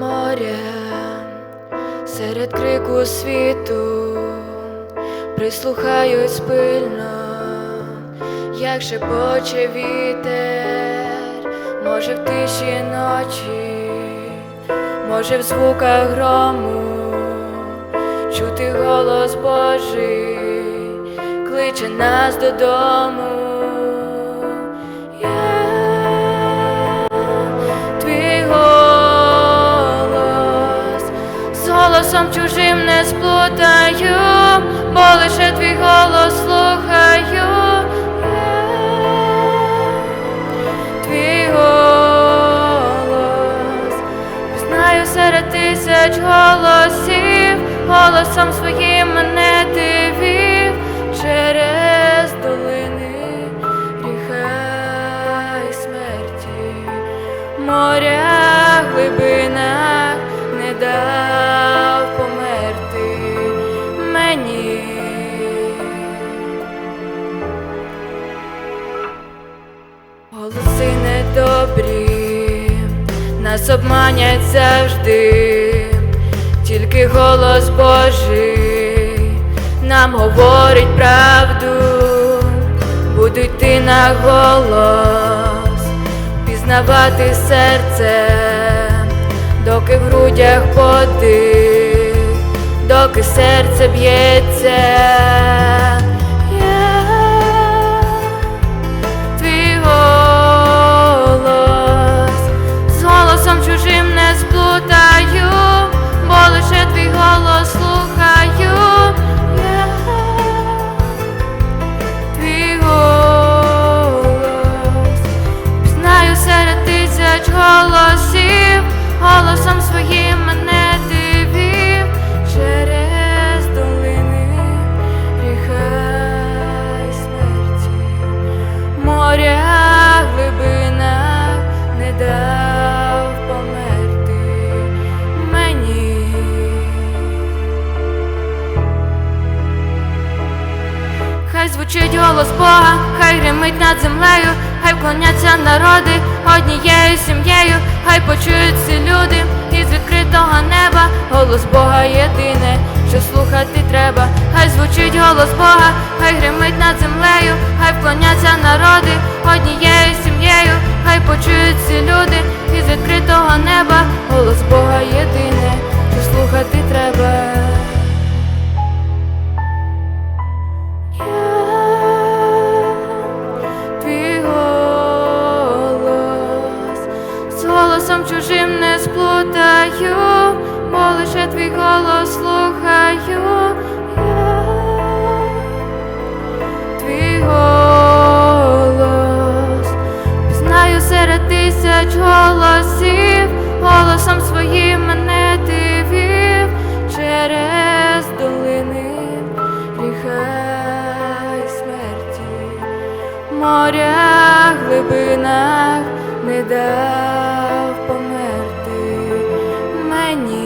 моря, серед крику світу, прислухаюсь пильно, як шепоче вітер, може в тиші ночі, може в звуках грому, чути голос Божий, кличе нас додому. Голосом чужим не сплутаю, бо лише твій голос слухаю. Твій голос Знаю серед тисяч голосів, голосом своїм мене ти вів через долини гріха і смерті, моря глибинах мені. Голоси недобрі, нас обманять завжди, тільки голос Божий нам говорить правду, буду йти на голос, пізнавати серце, доки в грудях подих, доки серце б'ється. Я твій голос, з голосом чужим не сплутаю, бо лише твій голос слухаю. Я твій голос, знаю серед тисяч голосів, голосом своїм мене дав померти мені. Хай звучить голос Бога, хай гримить над землею, хай вклоняться народи однією сім'єю, хай почують всі люди із відкритого неба, голос Бога єдине, що слухати треба, хай звучить голос Бога, хай гримить над землею, хай вклоняться народи однією сім'єю, хай почують всі люди із відкритого неба, голос Бога тисяч голосів, голосом своїм мене ти через долини гріха і смерті, моря глибинах не дав померти мені.